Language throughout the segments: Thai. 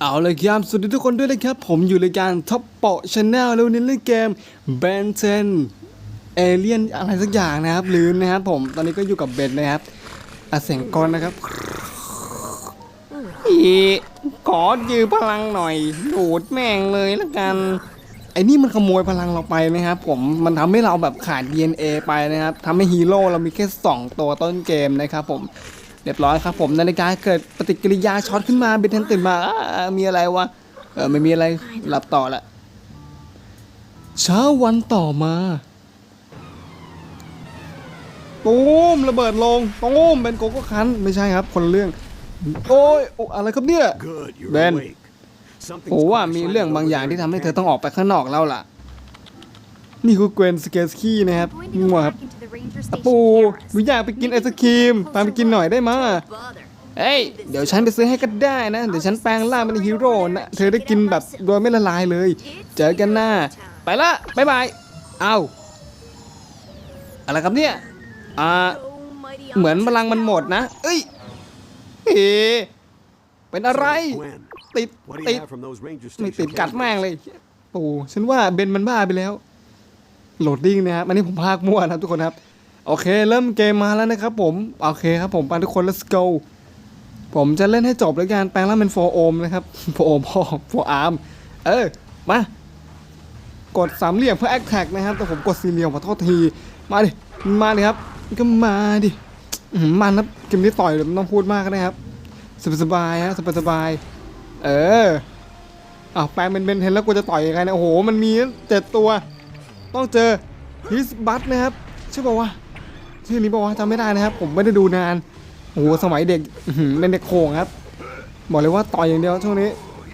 เอาเลยครับสวัสดีทุกคนด้วยนะครับ ผมอยู่รายการท็อปเปาะชาแนลแล้ววันนี้เล่นเกม b e n เ e n เอเลียนอะไรสักอย่างนะครับลืมนะครับผมตอนนี้ก็อยู่กับเบนนะครับอาเสียงกรนนะครับอีขอยืมพลังหน่อยดูดแม่งเลยละกันไอ้นี่มันขโมยพลังเราไปนะครับผมมันทำให้เราแบบขาด DNA ไปนะครับทำให้ฮีโร่เรามีแค่ 2 ตัวต้นเกมนะครับผม เรียบร้อยครับผมนาฬิกาเกิดปฏิกิริยาช็อตขึ้นมาเบนเทนตื่นมาอ้ามีอะไรวะเออไม่มีอะไรหลับต่อละเช้าวันต่อมาตูมระเบิดลงตูมเป็นโกโก้คันไม่ใช่ครับ คนละเรื่อง โอ้ยโอ้อะไรครับเนี่ย Good, you're Ben. awake. Something's โอ้ว่า caught มี us เรื่อง finding บาง those อย่างที่ทำให้เธอ rangers. ต้องออกไปข้างนอกแล้วล่ะ นี่คือเกวนสเกสกี้นะครับ Going to งัว go ครับ back into the ranger station ปูห cameras. นูอยากไปกินไอศครีมพาไปกินหน่อยได้มาเอ้ย เดี๋ยวฉันไปซื้อให้ก็ได้นะ เดี๋ยวฉันแปลงร่างเป็นฮีโร่นะ เธอได้กินแบบโดยไม่ละลายเลย เจอกันหน้า ไปละบ๊ายบาย เอาอะไรครับเนี่ย อ่า เหมือนพลังมันหมดนะ เอ้ยเอ๊ะเป็นอะไร Gwen, ติด what do ติ you ด have from those ranger ไม่ station ติดกัด cameras? แม่งเลยโอ้ฉันว่าเบนมันบ้าไปแล้ว โหลดดิ้งนะครับอันนี้ผมพากมั่วนะครับทุกคนครับโอเค เริ่มเกมมาแล้วนะครับผมโอเคครับผมไปทุกคน let's go ผมจะเล่นให้จบแล้วกันแปลงร่างเป็นโฟโอมนะครับโฟโอมพ่อโฟอาร์มเออมากดสามเหลี่ยมเพื่อแอคแท็กนะครับ แต่ผมกดสี่เหลี่ยมขอโทษที มาดิ มาดิครับ ก็มาดิมันนะเกมนี้ต่อยเลยไม่ต้องพูดมากก็ได้ครับ สบายๆฮะสบายๆเอออ้าวแปลงเป็นเบนเทนแล้วกูจะต่อยยังไงนะโอ้โห มันมีเจ็ดตัว ต้องเจอฮิสบัตนะครับใช่ป่าวะชื่อนี้ป่าวะจำไม่ได้นะครับ ผมไม่ได้ดูนานโอ้โหสมัยเด็กเป็นเด็กโขงครับ บอกเลยว่าต่อยอย่างเดียวช่วงนี้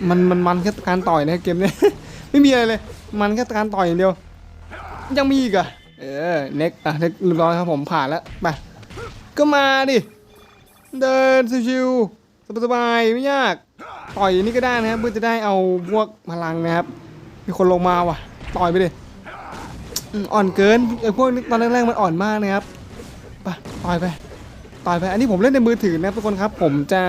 มันมันมันแค่การต่อยนะเกมเนี้ยไม่มีอะไรเลย มันแค่การต่อยอย่างเดียว ยังมีอีกอะเออเน็กอะเน็กรียบร้อยครับผมผ่านแล้วไปก็มาดิเดินชิวๆสบายๆไม่ยากต่อยนี่ก็ได้นะครับเพื่อจะได้เอาพวกพลังนะครับ มีคนลงมาว่ะ ต่อยไปดิ อ่อนเกินไอ้พวกตอนแรกๆมันอ่อนมากนะครับไปต่อยไปต่อยไป อันนี้ผมเล่นในมือถือนะครับทุกคนครับ ผมจะ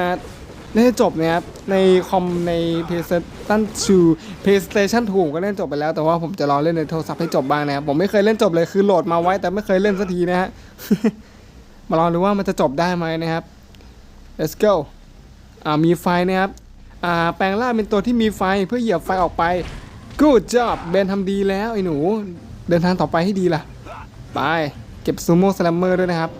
เล่นให้จบนะครับในคอมใน PlayStation 2 PlayStation 2ก็เล่นจบไปแล้ว แต่ว่าผมจะรอเล่นในโทรศัพท์ให้จบบ้างนะครับผมไม่เคยเล่นจบเลยคือโหลดมาไว้ แต่ไม่เคยเล่นสักทีนะฮะมาลองดูว่ามันจะจบได้ไหมนะครับ let's go อ่ามีไฟนะครับอ่าแปลงร่างเป็นตัวที่มีไฟเพื่อเหยียบไฟออกไป good job เบนทำดีแล้วไอ้หนู เดินทางต่อไปให้ดีล่ะ ไป เก็บซูโม่สแลมเมอร์ด้วยนะครับ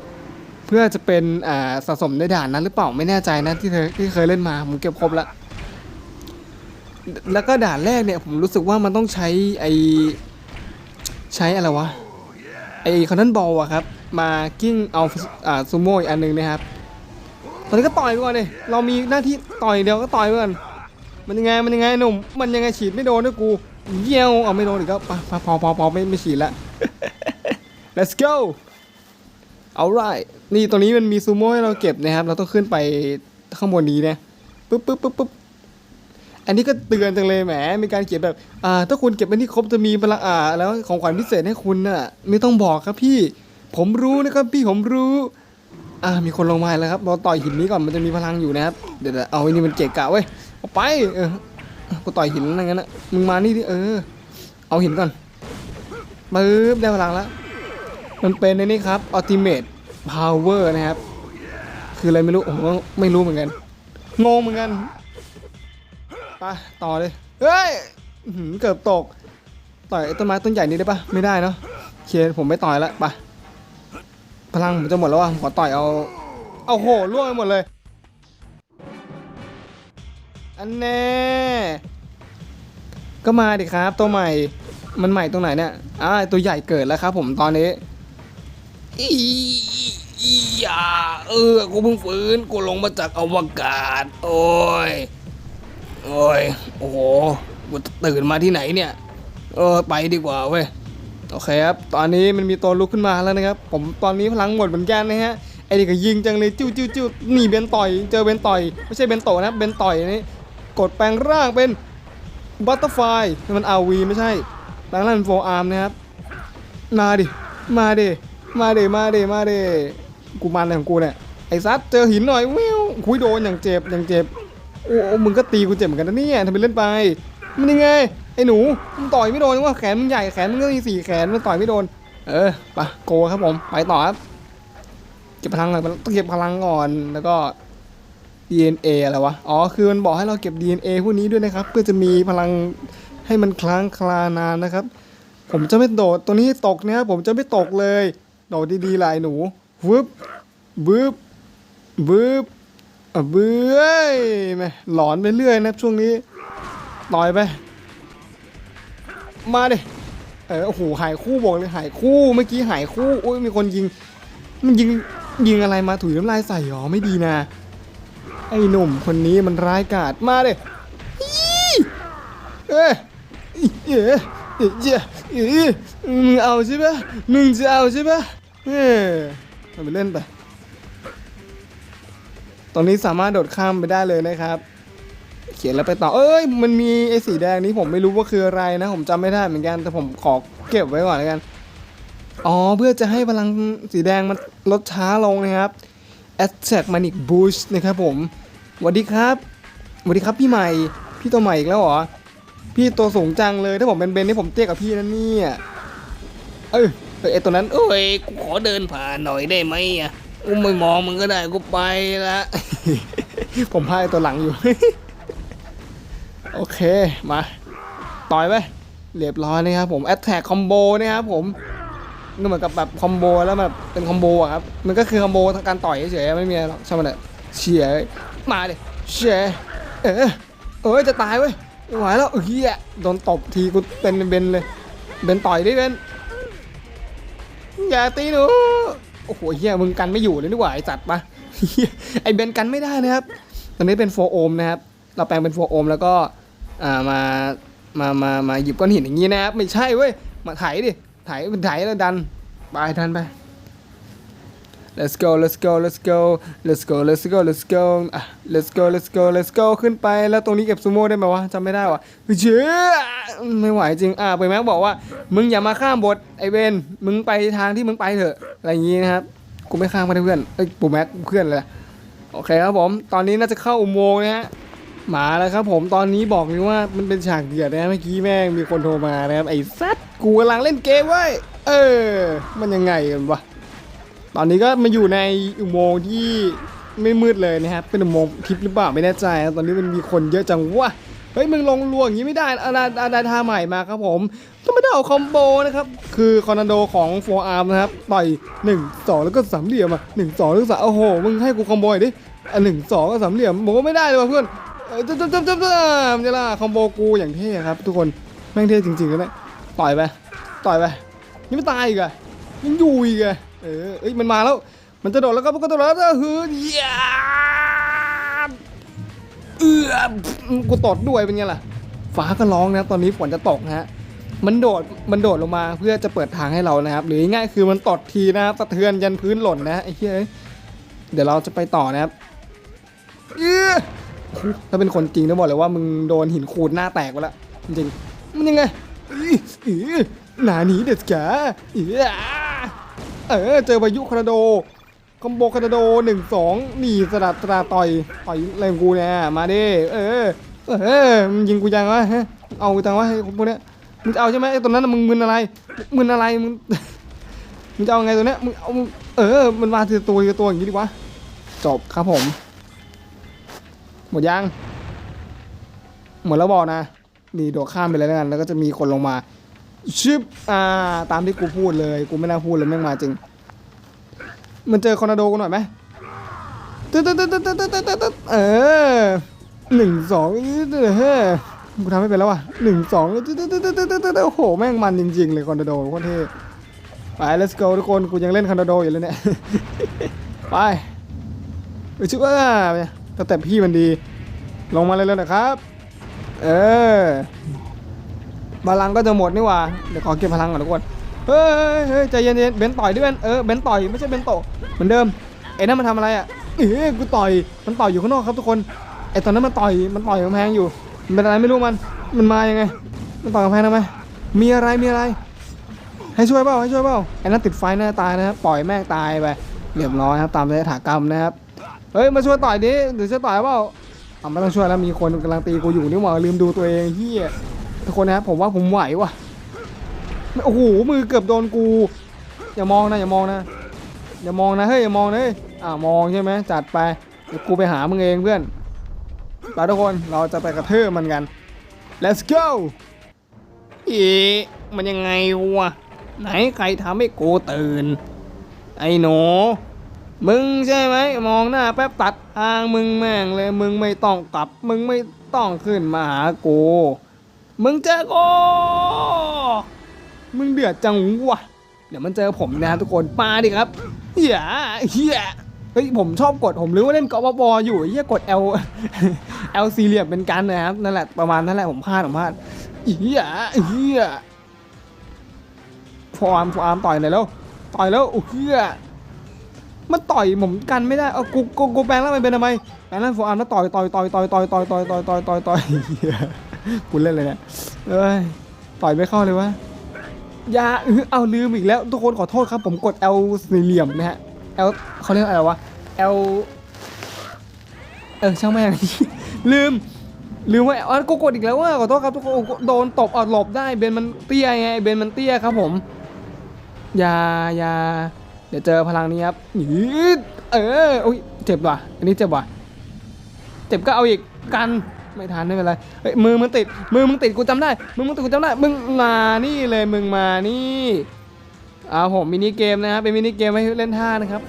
เพื่อจะเป็นอ่าสะสมในด่านนั้นหรือเปล่าไม่แน่ใจนะที่เธอที่เคยเล่นมาผมเก็บครบล้วแล้วก็ด่านแรกเนี่ยผมรู้สึกว่ามันต้องใช้ไอใช้อะไรวะไอคอนนันบอลอะครับ มากิ้งเอาอ่าซูโม่อีกอันหนึงนะครับตอนนี้ก็ต่อยไปก่อนเลยเรามีหน้าที่ต่อยเดียวก็ต่อยไปก่อนมันยังไงมันยังไงหนุ่มมันยังไงฉีดไม่โดนด้วยกู เยี่ยวเอาไม่โดนอีกก็ไปไปพอพอพอไม่ไม่ฉีดละ let's go alright นี่ตรงนี้มันมีซูโม่ให้เราเก็บนะครับ เราต้องขึ้นไปข้างบนนี้นะปึ๊บปึ๊บปึ๊บปึ๊บอันนี้ก็เตือนจังเลยแหม มีการเขียนแบบ อ่า ถ้าคุณเก็บอันนี้ครบจะมีพลังอ่า แล้วของขวัญพิเศษให้คุณน่ะ ไม่ต้องบอกครับพี่ ผมรู้นะครับพี่ผมรู้ อ่า มีคนลงมาแล้วครับเราต่อยหินนี้ก่อนมันจะมีพลังอยู่นะครับ เดี๋ยวเอาไอ้นี่มันเกะกะเว้ยเอาไป เออ กูต่อยหินอะไรเงั้นนะมึงมานี่ดิเออ เอาหินก่อนปึ๊บได้พลังแล้ว มันเป็นในนี่ครับ ultimate power นะครับ คืออะไรไม่รู้ผมก็ไม่รู้เหมือนกัน งงเหมือนกันไปต่อเลยเฮ้ยเกือบตก ต่อยต้นไม้ต้นใหญ่นี้ได้ปะไม่ได้เนาะโอเคผมไม่ต่อยล้วไปพลังผมจะหมดแล้วอะผมขอต่อยเอา เอาโหล่วงไปหมดเลย อันแน่ ก็มาดิครับ ตัวใหม่ มันใหม่ตรงไหนเนี่ยอ่าตัวใหญ่เกิดแล้วครับผมตอนนี้อีอีอย่าเออ กูเพิ่งฟื้น กูลงมาจากอวกาศ โอ้ย โอ้ย โอ้โห กูตื่นมาที่ไหนเนี่ย เออ ไปดีกว่าเว้ย โอเคครับ ตอนนี้มันมีตัวลุกขึ้นมาแล้วนะครับ ผมตอนนี้พลังหมดเหมือนกันนะฮะไอ้นี่ก็ยิงจังเลยจิ้วจิ้วจิ้วหนีเบนต่อย เจอเบนต่อย ไม่ใช่เบนโตนะ เบนต่อยนี่ กดแปลงร่างเป็นบัตเตอร์ไฟมันอาวีไม่ใช่แปลงร่างเป็นโฟอาร์มนะครับ มาดิ มาดิ มาดิ มาดิ มาดิ กูมันอะไรของกูเนี่ย ไอ้ซัดเจอหินหน่อยวิวคุยโดนอย่างเจ็บอย่างเจ็บ โอ้มึงก็ตีกูเจ็บเหมือนกันนะเนี่ยทำเป็นเล่นไป มันยังไง ไอ้หนู มึงต่อยไม่โดนว่าแขนมึงใหญ่ แขนมึงก็มีสี่แขนมันต่อยไม่โดน เออ ไป โกครับผม ไปต่อครับ เก็บพลังหน่อยต้องเก็บพลังก่อน แล้วก็ DNA อะไรวะ อ๋อ คือมันบอกให้เราเก็บ DNA พวกนี้ด้วยนะครับ เพื่อจะมีพลังให้มันคล้างคลานานนะครับ ผมจะไม่โดด ตัวนี้ตกเนะครับผมจะไม่ตกเลย โดดดีๆลายหนูวึบวึบวึบเบื้อยแม่หลอนไปเรื่อยนะช่วงนี้ต่อยไป มาดิ เออ โอ้โห หายคู่บอกเลยหายคู่ เมื่อกี้หายคู่โอ้ยมีคนยิง มันยิงยิงอะไรมาถุยน้ำลายใส่หรอ ไม่ดีนะ ไอ้หนุ่มคนนี้มันร้ายกาจมาเอ้ยเอ้ยเอ้ยเอ้ยเยอ้ยมึงเอาใช่ปะมึงจะเอาใช่ปะเออทำไปเล่นไปตรงนี้สามารถโดดข้ามไปได้เลยนะครับ เขียนแล้วไปต่อ เอ้ย มันมีไอ้สีแดงนี้ผมไม่รู้ว่าคืออะไรนะ ผมจำไม่ได้เหมือนกัน แต่ผมขอเก็บไว้ก่อนแล้วกัน อ๋อ เพื่อจะให้พลังสีแดงมันลดช้าลงนะครับ Attack Manic Boost นะครับผม สวัสดีครับสวัสดีครับพี่ใหม่ พี่ตัวใหม่อีกแล้วเหรอ พี่ตัวสูงจังเลย ถ้าผมเป็นเบนนี่ผมเตี้ยกับพี่นั่นเนี่ย เออเออไอตัวนั้นเอ้ยกูขอเดินผ่านหน่อยได้ไหมอะกูไม่มองมึงก็ได้กูไปละ ผมพายตัวหลังอยู่ โอเค มา ต่อยไป เรียบร้อยนะครับผม แอตแทกคอมโบนะครับผมก็เหมือนกับแบบคอมโบแล้วแบบเป็นคอมโบอะครับ มันก็คือคอมโบทางการต่อยเฉยๆไม่มีอะไรหรอกใช่ไหมเนี่ยเฉีย มาดิเฉียเออเออจะตายเว้ยไม่ไหวแล้วเฮียโดนตบทีกูเป็นเบนเลยเบนต่อยดิเบนอย่าตีหนูโอ้โหเฮียมึงกันไม่อยู่เลยนี่หว่าไอ้จัดปะไอ้เบนกันไม่ได้นะครับตอนนี้เป็นโฟโอมนะครับเราแปลงเป็นโฟโอมแล้วก็อ่ามามามามาหยิบก้อนหินอย่างนี้นะครับไม่ใช่เว้ยมาไถดิไถไถแล้วดันไปดันไป let's go let's go let's go let's go let's go let's go อะ let's go let's go let's go ขึ้นไปแล้วตรงนี้เก็บซูโม่ได้ไหมวะจำไม่ได้วะเชื่อไม่ไหวจริง อะไปแม็กบอกว่า มึงอย่ามาข้ามบทไอเวนมึงไปทางที่มึงไปเถอะ อะไรอย่างงี้นะครับ กูไม่ข้ามมาได้เพื่อนเอ้ยปูแม็กเพื่อนเลยโอเคครับผม ตอนนี้น่าจะเข้าอุโมงค์นะฮะมาแล้วครับผมตอนนี้บอกเลยว่ามันเป็นฉากเดือดนะเมื่อกี้แม่งมีคนโทรมานะครับไอ้ซัดกูกำลังเล่นเกมเว้ยเออ มันยังไงกันวะ ตอนนี้ก็มาอยู่ในอุโมงค์ที่ไม่มืดเลยนะครับเป็นอุโมงค์ทิพย์หรือเปล่าไม่แน่ใจ ตอนนี้มันมีคนเยอะจังวะเฮ้ยมึงลงลวงอย่างนี้ไม่ได้อาดาอาดาท่าใหม่มาครับผมต้องไม่ได้เอาคอมโบนะครับ คือคอร์นโดของโฟอาร์มนะครับต่อย1 2แล้วก็สามเหลี่ยมอะหนึ่งสองแล้วก็สามโอ้โหมึงให้กูคอมโบหน่อยดิอะหนึ่งสองก็สามเหลี่ยมบอกว่าไม่ได้เลยว่ะเพื่อนเจับจับจับจับจับมันจะล่ะคอมโบกูอย่างเท่ครับ ทุกคนแม่งเท่จริงๆเลยนะต่อยไปต่อยไปยังไม่ตายอีกอะยังอยู่อีกอะ เออเอ้ยมันมาแล้ว มันจะโดดแล้วก็มันก็โดดแล้วก็ฮือยาเอือกูตดด้วยเป็นไงล่ะ ฟ้าก็ร้องนะตอนนี้ฝนจะตกนะฮะ มันโดดมันโดดลงมาเพื่อจะเปิดทางให้เรานะครับ หรือง่ายๆคือมันตดทีนะครับสะเทือนยันพื้นหล่นนะไอ้เหี้ยเดี๋ยวเราจะไปต่อนะครับเออถ้าเป็นคนจริงต้องบอกเลยว่ามึงโดนหินขูดหน้าแตกไปแล้วจริงมันยังไงอือหนาหนีเด็ดขาเออ เออเจอพายุคอร์นาโดคอมโบคานาโดหนึ่งสองหนีสลัดตราต่อยต่อยแรงกูเนี่ยมาดิเออเออมึงยิงกูยังวะฮะเอากูจังวะไอ้พวกเนี้ยมึงจะเอาใช่ไหมไอ้ตัวนั้นมึงมึนอะไรมึนอะไรมึงมึงจะเอาไงตัวเนี้ยมึงเอาเออมันมาทีตัวตัวอย่างนี้ดีกวะจบครับผม หมดยังหมดแล้วบอกนะนี่โดดข้ามไปเลยแล้วกันแล้วก็จะมีคนลงมา ชิปอ่า ตามที่กูพูดเลย กูไม่น่าพูดเลยแม่งมาจริง มันเจอคอนาโดกูหน่อยไหมตึ๊ดตึ๊ดตึ๊ดตึ๊ดตึ๊ดตึ๊ดตึ๊ดเออหนึ่งสองเฮ้กูทำไม่เป็นแล้วว่ะหนึ่งสองเตึ๊ดตึ๊ดตึ๊ดตตึ๊ดโอ้โห แม่งมันจริง ๆ เลยคอนาโดโคตรเท่ไป let's go ทุกคน กูยังเล่นคอนาโดอยู่เลยเนี่ย ไปไปชิบอ่าแต่พี่มันดี ลงมาเลยแล้วนะครับ เออ พลังก็จะหมดนี่หว่า เดี๋ยวขอเก็บพลังก่อนทุกคน เฮ้ยเฮ้ยใจเย็นๆเบนต่อยด้วยเบนเออ เบนต่อยไม่ใช่เบนโตเหมือนเดิม ไอ้นั่นมันทำอะไรอะเอ้ยกูต่อย มันต่อยอยู่ข้างนอกครับทุกคน ไอ้ตอนนั้นมันต่อย มันต่อยกำแพงอยู่ มันเป็นอะไรไม่รู้มัน มันมายังไง มันต่อยกำแพงทำไม มีอะไร มีอะไร ให้ช่วยเปล่าให้ช่วยเปล่า ไอ้นั่นติดไฟน่ตายนะครับปล่อยแม่งตายไป เรียบร้อยครับ ตามยถากรรมนะครับ เฮ้ย มาช่วยต่อยดิหรือช่วยต่อยเปล่าเอาไม่ต้องช่วยแล้วมีคนกำลังตีกูอยู่นี่หว่าลืมดูตัวเองเฮีย ทุกคนนะครับผมว่าผมไหวว่ะโอ้โหมือเกือบโดนกู อย่ามองนะอย่ามองนะ อย่ามองนะเฮ้ยอย่ามองนะเฮ้ยอ่ามองใช่ไหมจัดไปเดี๋ยวกูไปหามึงเองเพื่อนไปทุกคนเราจะไปกระเทือมันกัน let's go เอีมันยังไงวะไหนใครทำให้กูตื่น ไอ้หนูมึงใช่ไหมมองหน้าแป๊บตัดทางมึงแม่งเลยมึงไม่ต้องกลับ มึงไม่ต้องขึ้นมาหากู มึงเจอกูมึงเดือดจังวะเดี๋ยวมันเจอผมนะทุกคนมาดิครับเฮียเฮียเฮ้ยผมชอบกดผมรู้ว่าเล่นกบปออยู่เฮียกด L L สี่เหลี่ยมเป็นกันนะครับนั่นแหละประมาณนั้นแหละผมพลาดผมพลาดเฮียเฮียฟอร์มฟอร์มต่อยหน่อยแล้วต่อยแล้วโอ้เฮียมันต่อยผมกันไม่ได้เอากูกูกูแปลงร่างไปเป็นทำไมแปลงร่างโฟอร์มแล้วต่อยต่อยต่อยต่อยต่อยต่อยต่อยต่อยต่อยต่อยต่อยเหี้ย กูเล่นเลยเนี่ยเอ้ยต่อยไม่เข้าเลยวะยาเออเอาลืมอีกแล้ว ทุกคนขอโทษครับ ผมกด L สี่เหลี่ยมนะฮะ L เขาเรียกอะไรวะ L เออช่างแม่งลืมลืมว่าอ๋อกูกดอีกแล้วว่าขอโทษครับทุกคนโดนตบเอาหลบได้เบนมันเตี้ยไงเบนมันเตี้ยครับผมยายาเดี๋ยวเจอพลังนี้ครับหนีเอออุ้ยเจ็บว่ะอันนี้เจ็บว่ะเจ็บก็เอาอีกกัน ไม่ทันไม่เป็นไรเฮ้ยมือมึงติดมือมึงติดกูจำได้มือมึงติดกูจำได้มึงมานี่เลยมึงมานี่เอาผมมินิเกมนะครับเป็นมินิเกมให้เล่นท่านะครับ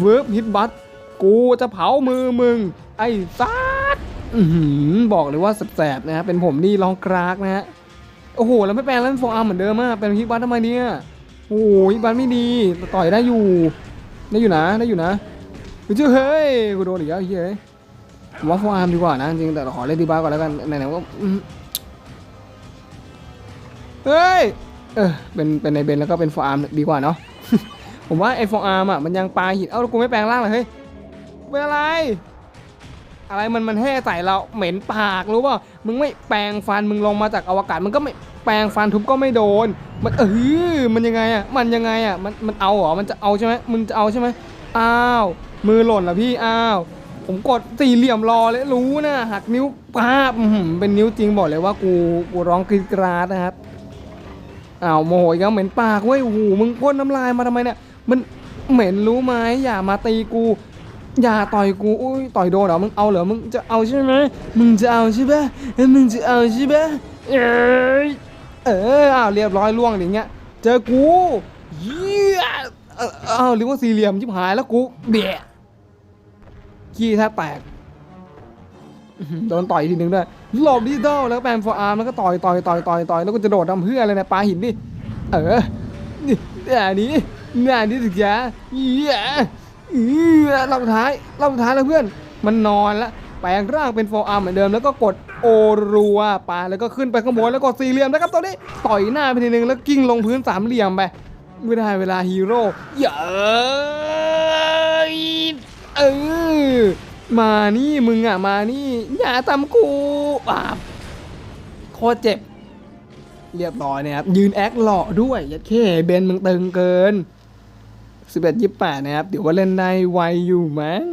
เวิร์บฮิตบัตกูจะเผามือมึง ไอ้ซัดบอกเลยว่าแสบๆนะครับเป็นผมนี่ร้องกรากนะฮะโอ้โหแล้วไม่แปลงเล่นโฟอาร์เหมือนเดิมอะเป็นฮิตบัตทำไมเนี่ยโอ้ยฮิตบัตไม่ดีต่อยได้อยู่ได้อยู่นะได้อยู่นะเฮ้ยเฮ้ยกูโดนอีกแล้วเฮ้ย ผมว่าฟอาร์มดีกว่านะจริงแต่ขอเล่นดีบ้าก่อนแล้วกันไหนๆก็เฮ้ยเออเป็นเป็นในเบนแล้วก็เป็นฟอาร์มดีกว่าเนาะผมว่าไอ้โฟอาร์มอะมันยังปลาหินเอ้ากูไม่แปลงร่างเลยเฮ้ยเป็นอะไร อะไรมันมันแห่ใส่เราเหม็นปากรู้ป่ะมึงไม่แปรงฟันมึงลงมาจากอวกาศมึงก็ไม่แปรงฟันทุบก็ไม่โดน มันเออมันยังไงอะมันยังไงอะมันมันเอาเหรอมันจะเอาใช่ไหมมึงจะเอาใช่ไหมอ้าวมือหล่นละพี่อ้าว ผมกดสี่เหลี่ยมรอเลยรู้นะหักนิ้วป้าบเป็นนิ้วจริงบอกเลยว่ากูกูร้องกรีดกราดนะครับอ้าวโมโหอีกแล้วเหม็นปากเว้ยโอ้โหมึงพ่นน้ำลายมาทำไมเนี่ยมันเหม็นรู้ไหมอย่ามาตีกู อย่าต่อยกูอุ้ยต่อยโดนเหรอมึงเอาเหรอมึงจะเอาใช่ไหมมึงจะเอาใช่ปะเอ้มึงจะเอาใช่ปะเอ้เอออ้าวเรียบร้อยล่วงอย่างเงี้ยเจอกูเยี่ยเอ้าอ้าวหรือว่าสี่เหลี่ยมชิบหายแล้วกูเบี้ย ขี้แทบแตกอื้อหือโดนต่อยทีนึงด้วยหลบดิจิตอลแล้วก็แปมฟอร์อาร์มแล้วก็ต่อยต่อยต่อยต่อยต่อยแล้วก็จะโดดทำเพื่ออะไรเนะปาหินดิเออนี่อันนี้นี่อันนี้ถึงจะเยี่ยอือรอบสุดท้ายรอบสุดท้ายแล้วเพื่อน มันนอนแล้วแปลงร่างเป็นโฟอาร์มเหมือนเดิมแล้วก็กดโอรัวปาแล้วก็ขึ้นไปข้างบนแล้วกดสี่เหลี่ยมนะครับตอนนี้ต่อยหน้าไปทีนึงแล้วกิ้งลงพื้นสามเหลี่ยมไปไม่ได้เวลาฮีโร่อย่าเออ มานี่มึงอะมานี่อย่าทำกูปาบโคตรเจ็บ เรียบร้อยนะครับยืนแอคหล่อด้วยยัดเข้เบนมึงตึงเกินสิบเอ็ดยี่แปดนะครับเดี๋ยวว่าเล่นได้ไวอยู่มั้ง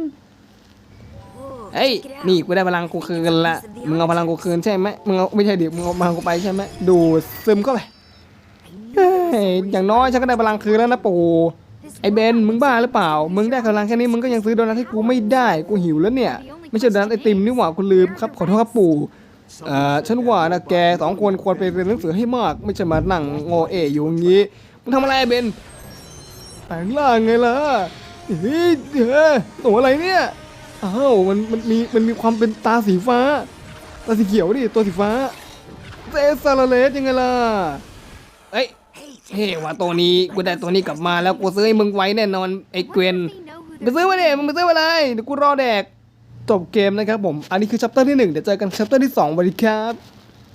เฮ้ยนี่กูได้พลังกูคืนละมึงเอาพลังกูคืนใช่ไหมมึงเอาไม่ใช่ดิมึงเอาพลังกูไปใช่ไหมดูซึมเข้าไปอย่างน้อยฉันก็ได้พลังคืนแล้วนะปู่ ไอ้เบนมึงบ้าหรือเปล่า มึงได้พลังแค่นี้มึงก็ยังซื้อโดนัทให้กูไม่ได้ กูหิวแล้วเนี่ย ไม่ใช่โดนัทไอติมนี่หว่ากูลืมครับ ขอโทษครับปู่เอ่อฉันว่านะแกสองคนควรไปเรียนหนังสือให้มาก ไม่ใช่มานั่งโงเออยู่อย่างนี้ มึงทำอะไรเบนแปลงร่างไงล่ะเฮ้ยเฮ้ยตัวอะไรเนี่ย อ้าว มัน มันมี มันมีความเป็นตาสีฟ้า ตาสีเขียวดิ ตัวสีฟ้าเซซาลาเลสยังไงล่ะ เอ้ย เฮ้ว่าตัวนี้กูได้ตัวนี้กลับมาแล้วกูซื้อให้มึงไว้แน่นอนไอ้เกวนไปซื้อมาเนี่ยมึงไปซื้อมาเลยเดี๋ยวกูรอแดกจบเกมนะครับผม อันนี้คือชัปเตอร์ที่หนึ่งเดี๋ยวเจอกันชัปเตอร์ที่สองสวัสดีครับ